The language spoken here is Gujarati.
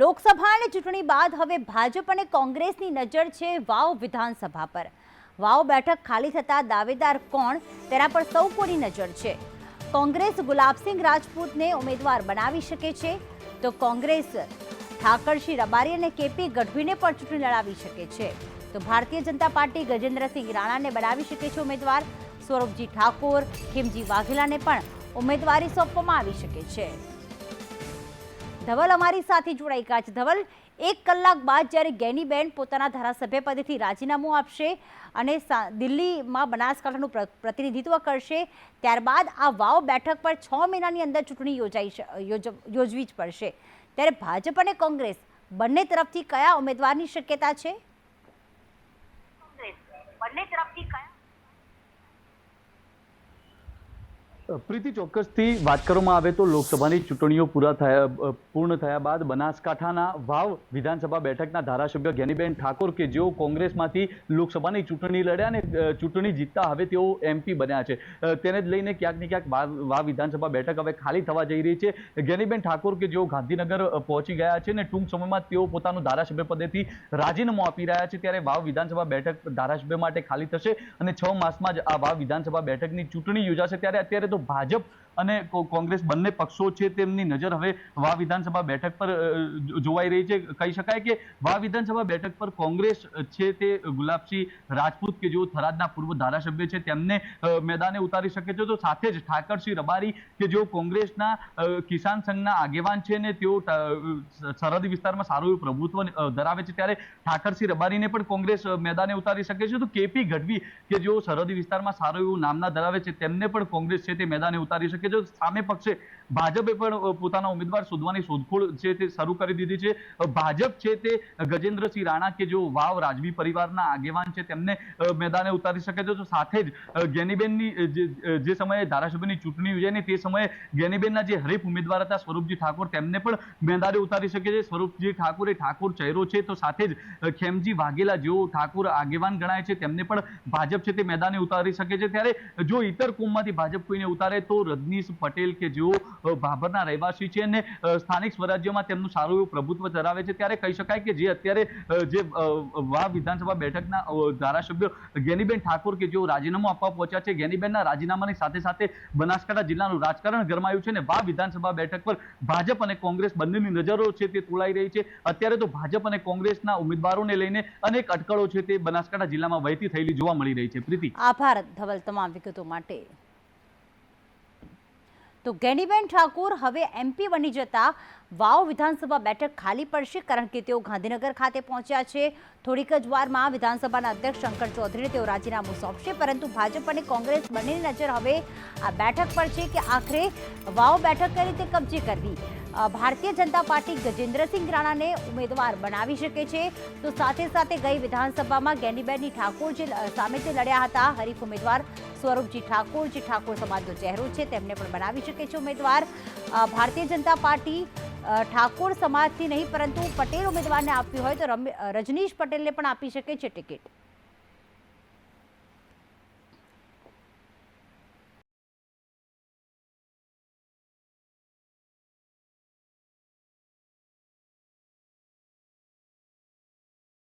લોકસભાની ચૂંટણી બાદ હવે ભાજપ અને કોંગ્રેસની નજર છે વાવ વિધાનસભા પર. વાવ બેઠક ખાલી થતા દાવેદાર કોણ? તેના પર સૌ કોની નજર છે. કોંગ્રેસ ગુલાબસિંહ રાજપૂતને ઉમેદવાર બનાવી શકે છે? તો કોંગ્રેસ ઠાકરસિંહ રબારી અને કેપી ગઢવીને પણ ચૂંટણી લડાવી શકે છે. તો ભારતીય જનતા પાર્ટી ગજેન્દ્રસિંહ રાણાને બનાવી શકે છે ઉમેદવાર? સ્વરૂપજી ઠાકોર, ખીમજી વાઘેલાને પણ ઉમેદવારી સોંપવામાં આવી શકે છે. ધવલ અમારી સાથે જોડાઈ ગયા છે. ધવલ, એક કલાક બાદ જ્યારે ગેનીબેન પોતાના ધારાસભ્ય પદેથી રાજીનામું આપશે અને દિલ્હીમાં બનાસકાંઠાનું પ્ર- પ્રતિનિધિત્વ કરશે, ત્યારબાદ આ વાવ બેઠક પર છ મહિનાની અંદર ચૂંટણી યોજાઈ યોજવી જ પડશે. ત્યારે ભાજપ અને કોંગ્રેસ બંને તરફથી કયા ઉમેદવારની શક્યતા છે? બંને તરફથી કયા પ્રીતિ, ચોક્કસથી વાત કરવામાં આવે તો લોકસભાની ચૂંટણીઓ પૂરા થયા પૂર્ણ થયા બાદ બનાસકાંઠાના વાવ વિધાનસભા બેઠકના ધારાસભ્ય જ્ઞાનીબેન ઠાકોર કે જેઓ કોંગ્રેસમાંથી લોકસભાની ચૂંટણી લડ્યા અને ચૂંટણી જીતતા હવે તેઓ એમપી બન્યા છે. તેને જ લઈને ક્યાંક ને ક્યાંક વાવ વિધાનસભા બેઠક હવે ખાલી થવા જઈ રહી છે. જ્ઞાનીબેન ઠાકોર કે જેઓ ગાંધીનગર પહોંચી ગયા છે અને ટૂંક સમયમાં તેઓ પોતાનું ધારાસભ્ય પદેથી રાજીનામું આપી રહ્યા છે ત્યારે વાવ વિધાનસભા બેઠક ધારાસભ્ય માટે ખાલી થશે અને છ માસમાં જ આ વાવ વિધાનસભા બેઠકની ચૂંટણી યોજાશે. ત્યારે અત્યારે તો ભાજપ અને કોંગ્રેસ બંને પક્ષો છે તેમની નજર હવે વા વિધાનસભા બેઠક પર જોવાઈ રહી છે. કહી શકાય કે વા વિધાનસભા બેઠક પર કોંગ્રેસ છે તે ગુલાબસિંહ રાજપૂત કે જેઓ થરાદના પૂર્વ ધારાસભ્ય છે તેમને મેદાને ઉતારી શકે છે. તો સાથે જ ઠાકરસિંહ રબારી કે જેઓ કોંગ્રેસના કિસાન સંઘના આગેવાન છે ને તેઓ સરહદી વિસ્તારમાં સારું એવું પ્રભુત્વ ધરાવે છે ત્યારે ઠાકરસિંહ રબારીને પણ કોંગ્રેસ મેદાને ઉતારી શકે છે. તો કેપી ગઢવી કે જેઓ સરહદી વિસ્તારમાં સારું એવું નામના ધરાવે છે તેમને પણ કોંગ્રેસ છે તે મેદાને ઉતારી શકે છે સામે પક્ષે ભાજપે પણ પોતાના ઉમેદવાર શોધવાની શોધખોળ છે તે શરૂ કરી દીધી છે. ભાજપ છે તે ગજેન્દ્રસિંહ રાણા કે જો વાવ રાજવી પરિવારના આગેવાન છે તેમને મેદાને ઉતારી શકે છે. સાથે જ ગેનીબેનની જે સમયે ધારાસભ્યની ચૂંટણી યોજાઈ તે સમયે ગેનીબેનના જે હરીફ ઉમેદવાર હતા સ્વરૂપજી ઠાકોર તેમને પણ મેદાને ઉતારી શકે છે. સ્વરૂપજી ઠાકોર એ ઠાકોર ચહેરો છે. તો સાથે જ ખેમજી વાઘેલા જેઓ ઠાકોર આગેવાન ગણાય છે તેમને પણ ભાજપ છે તે મેદાને ઉતારી શકે છે. ત્યારે જો ઇતર કોમમાંથી ભાજપ કોઈને ઉતારે તો રજનીશ પટેલ કે જેઓ ભાભરના રહેવાસી છે અને સ્થાનિક સ્વરાજ્યમાં તેમનું સારું એવું પ્રભુત્વ ધરાવે છે, ત્યારે કહી શકાય કે જે અત્યારે જે વા વિધાનસભા બેઠકના ધારાસભ્ય ગેનીબેન ઠાકોર કે જેઓ રાજીનામું આપવા પહોંચ્યા છે, ગેનીબેનના રાજીનામાની સાથે સાથે બનાસકાંઠા જિલ્લાનું રાજકારણ ગરમાયું છે અને વા વિધાનસભા બેઠક પર ભાજપ અને કોંગ્રેસ બંનેની નજરો છે તે તોળાઈ રહી છે. અત્યારે તો ભાજપ અને કોંગ્રેસના ઉમેદવારોને લઈને અનેક અટકળો છે તે બનાસકાંઠા જિલ્લામાં વહેતી થયેલી જોવા મળી રહી છે. પ્રીતિ. આભાર ધવલ તમામ વિગતો માટે. તો ગેનીબેન ઠાકુર હવે એમપી બની જતા વાવ વિધાનસભા બેઠક ખાલી પડશે કારણ કે તેઓ ગાંધીનગર ખાતે પહોંચ્યા છે. થોડીક જ વારમાં વિધાનસભાના અધ્યક્ષ શંકર ચૌધરીને તેઓ રાજીનામું સોંપશે, પરંતુ ભાજપ અને કોંગ્રેસ બંનેની નજર હવે આ બેઠક પર છે કે આખરે વાવ બેઠક કઈ રીતે કબજે કરવી? ભારતીય જનતા પાર્ટી ગજેન્દ્રસિંહ રાણાને ઉમેદવાર બનાવી શકે છે. તો સાથે સાથે ગઈ વિધાનસભામાં ગેનીબેનની ઠાકોર જે સામે જે લડ્યા હતા, હરીફ ઉમેદવાર સ્વરૂપજી ઠાકોર, જે ઠાકોર સમાજનો ચહેરો છે, તેમને પણ બનાવી શકે છે ઉમેદવાર. ભારતીય જનતા પાર્ટી ઠાકોર સમાજથી નહીં, પરંતુ પટેલ ઉમેદવારને આપ્યું હોય તો રજનીશ પટેલને પણ આપી શકે છે ટિકિટ.